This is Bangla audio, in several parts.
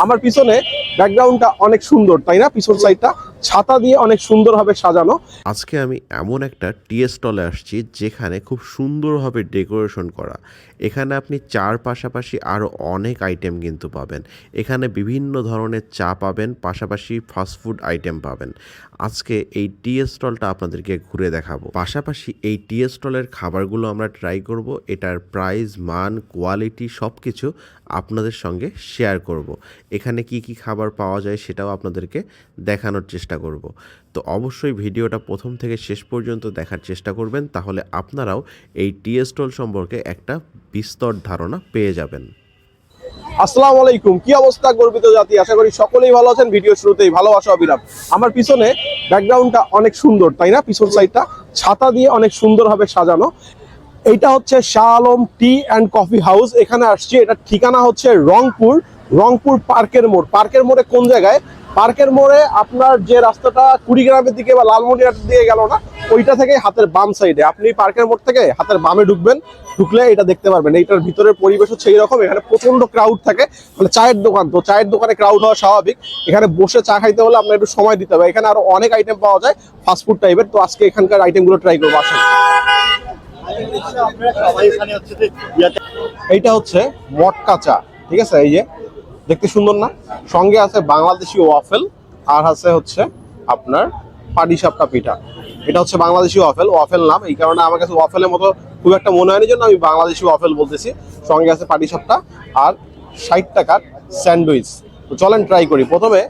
আমার পিছনে ব্যাকগ্রাউন্ডটা অনেক সুন্দর তাই না? পিছন সাইডটা ছাতা দিয়ে অনেক সুন্দরভাবে সাজানো। আজকে আমি এমন একটা টি স্টলে আসছি যেখানে খুব সুন্দরভাবে ডেকোরেশন করা। এখানে আপনি চার পাশাপাশি আরও অনেক আইটেম কিন্তু পাবেন। এখানে বিভিন্ন ধরনের চা পাবেন, পাশাপাশি ফাস্টফুড আইটেম পাবেন। আজকে এই টি স্টলটা আপনাদেরকে ঘুরে দেখাবো। পাশাপাশি এই টি স্টলের খাবারগুলো আমরা ট্রাই করব, এটার প্রাইস, মান, কোয়ালিটি সব কিছু আপনাদের সঙ্গে শেয়ার করব। এখানে কি কি খাবার পাওয়া যায় সেটাও আপনাদেরকে দেখানোর চেষ্টা করব। তো অবশ্যই ভিডিওটা প্রথম থেকে শেষ পর্যন্ত দেখার চেষ্টা করবেন, তাহলে আপনারাও এই টি স্টল সম্পর্কে একটা বিস্তর ধারণা পেয়ে যাবেন। আসসালামু আলাইকুম, কি অবস্থা গর্বিত জাতি? আশা করি সকলেই ভালো আছেন, ভিডিও শুরুতেই ভালোবাসা অবিরাম। আমার পিছনে ব্যাকগ্রাউন্ডটা অনেক সুন্দর, তাই না? পিছন সাইডটা ছাতা দিয়ে অনেক সুন্দরভাবে সাজানো। এইটা হচ্ছে Shah Alam tea and coffee house, এখানে আসছি। এটা ঠিকানা হচ্ছে রংপুর রংপুর পার্কের মোড়। পার্কের মোড়ে কোন জায়গায়? পার্কের মোড়ে আপনার যে রাস্তাটা কুড়িগ্রামের দিকে বা লালমনিরহাটের দিকে গেল না, ওইটা থেকে হাতের বাম সাইডে। আপনি পার্কের মোড় থেকে হাতের বামে ঢুকবেন, ঢুকলে এটা দেখতে পারবেন। এইটার ভিতরের পরিবেশ হচ্ছে এইরকম এখানে প্রচণ্ড ক্রাউড থাকে। মানে চায়ের দোকান তো, চায়ের দোকানে ক্রাউড হওয়া স্বাভাবিক। এখানে বসে চা খাইতে হলে আপনার একটু সময় দিতে হবে। এখানে আরও অনেক আইটেম পাওয়া যায় ফাস্টফুড টাইপের তো আজকে এখানকার আইটেমগুলো ট্রাই করব, আসুন। এইটা হচ্ছে মটকা চা, ঠিক আছে? এই যে দেখতে সুন্দর না? সঙ্গে আছে বাংলাদেশি ওয়াফেল, আর আছে হচ্ছে আপনার পাটিসাপটা পিঠা। এটা হচ্ছে বাংলাদেশি ওয়াফেল ওয়াফেল নাম। এই কারণে আমার কাছে ওয়াফেলের মতো খুব একটা মনে হয়নি জন্য আমি বাংলাদেশি ওয়াফেল বলতেছি। সঙ্গে আছে পাটিসাপটা আর ষাট টাকার স্যান্ডউইচ। তো চলেন ট্রাই করি। প্রথমে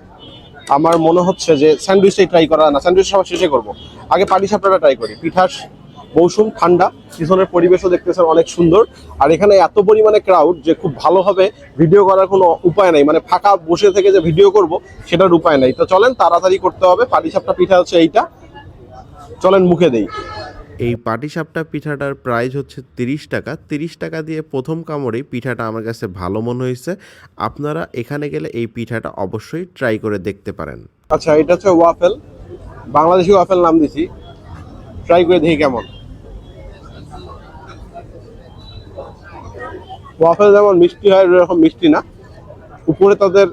আমার মনে হচ্ছে যে স্যান্ডউইচটাই ট্রাই করা না, স্যান্ডউইচ সবার শেষে করব। আগে পাটিসাপটাটা ট্রাই করি। পিঠাস মৌসুম ঠান্ডা পিছনের পরিবেশও দেখতেছেন অনেক সুন্দর। আর এখানে এত পরিমাণে ক্রাউড যে খুব ভালোভাবে ভিডিও করার কোনো উপায় নাই। মানে ফাঁকা বসে থেকে যে ভিডিও করব সেটার উপায় নাই। তো চলেন তাড়াতাড়ি করতে হবে। পাটিসাপটা পিঠা হচ্ছে এইটা। চলেন মুখে দেই। এই পাটিসাপটা পিঠাটার প্রাইস হচ্ছে তিরিশ টাকা। তিরিশ টাকা দিয়ে প্রথম কামড়েই পিঠাটা আমার কাছে ভালো মনে হয়েছে। আপনারা এখানে গেলে এই পিঠাটা অবশ্যই ট্রাই করে দেখতে পারেন। আচ্ছা এটা হচ্ছে ওয়াফেল। বাংলাদেশি ওয়াফেল নাম দিছি। ট্রাই করে দেখি কেমন। ওয়াফেল যেমন মিষ্টি হয় এরকম মিষ্টি না। উপরে তাদের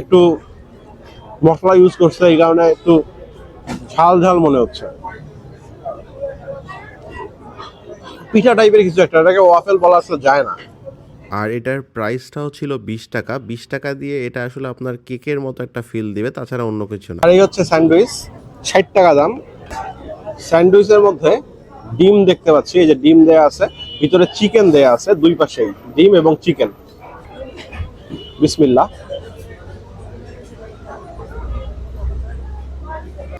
একটু মশলা ইউজ করছে এই কারণে একটু ঝাল ঝাল মনে হচ্ছে। পিঠা টাইপের কিছু একটা এটাকে ওয়াফেল বলা আসলে যায় না। আর এটার প্রাইসটাও ছিল বিশ টাকা। বিশ টাকা দিয়ে এটা আসলে আপনার কেকের মতো একটা ফিল দিবে তাছাড়া অন্য কিছু না। আর এই হচ্ছে স্যান্ডউইচ ষাট টাকা দাম। স্যান্ডউইচের মধ্যে ডিম দেখতে পাচ্ছি এই যে ডিম দেয়া আছে। ভিতরে চিকেন দেয়া আছে দুই পাশেই ডিম এবং চিকেন। বিসমিল্লাহ।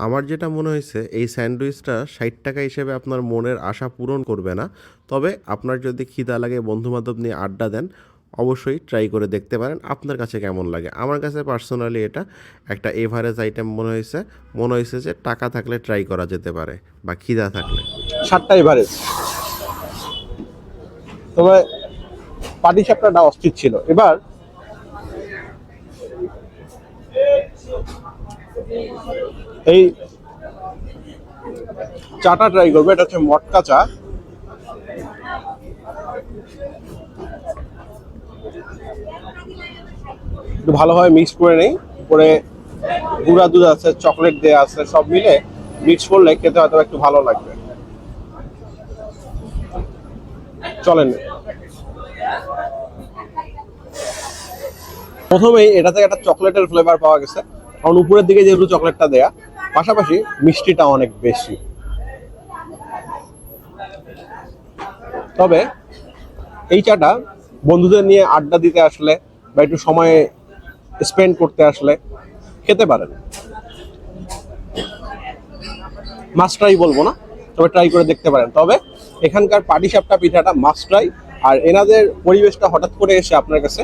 আমার যেটা মনে হয়েছে এই স্যান্ডউইচটা ষাট টাকা হিসেবে আপনার মনের আশা পূরণ করবে না। তবে আপনার যদি খিদা লাগে বন্ধুবান্ধব নিয়ে আড্ডা দেন অবশ্যই ট্রাই করে দেখতে পারেন আপনার কাছে কেমন লাগে। আমার কাছে পার্সোনালি এটা একটা এভারেজ আইটেম মনে হয়েছে। মনে হয়েছে যে টাকা থাকলে ট্রাই করা যেতে পারে বা খিদা থাকলে। সাতটা এভারেজ তবে পাটি সাপটাটা অস্থির ছিল। এবার এই চাটা ট্রাই করব, এটা হচ্ছে মটকা চা। একটু ভালোভাবে মিক্স করে নেই। করে গুঁড়া দুধ আছে চকলেট দেওয়া আছে, সব মিলে মিক্স করলে খেতে হয়তো একটু ভালো লাগবে। চলেন। প্রথমেই এটা থেকে একটা চকলেটের ফ্লেভার পাওয়া গেছে। কারণ উপরের দিকে যেহেতু চকলেটটা দেয়া, পাশাপাশি মিষ্টিটা অনেক বেশি। তবে এই চাটা বন্ধুদের নিয়ে আড্ডা দিতে আসলে বা একটু সময় স্পেন্ড করতে আসলে খেতে পারেন। মাস্ট ট্রাই বলব না, তবে ট্রাই করে দেখতে পারেন। তবে এখানকার পাটিসাপটা পিঠাটা মাস্ট ট্রাই আর এনাদের পরিবেশটা হঠাৎ করে এসে আপনার কাছে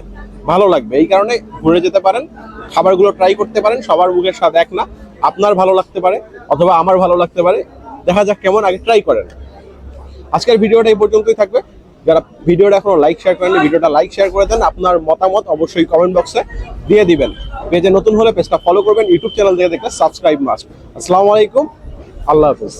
ভালো লাগবে। এই কারণে ঘুরে যেতে পারেন, খাবারগুলো ট্রাই করতে পারেন, সবার মুখের স্বাদ এক না। আপনার ভালো লাগতে পারে অথবা আমার ভালো লাগতে পারে। দেখা যাক কেমন আগে ট্রাই করেন। আজকের ভিডিওটা এই পর্যন্তই থাকবে। যারা ভিডিওটা এখনও লাইক শেয়ার করেননি, ভিডিওটা লাইক শেয়ার করে দেন। আপনার মতামত অবশ্যই কমেন্ট বক্সে দিয়ে দিবেন। পেজে নতুন হলে পেজটা ফলো করবেন ইউটিউব চ্যানেল থেকে দেখলে সাবস্ক্রাইব মাস্ট আসসালামু আলাইকুম, আল্লাহ হাফেজ।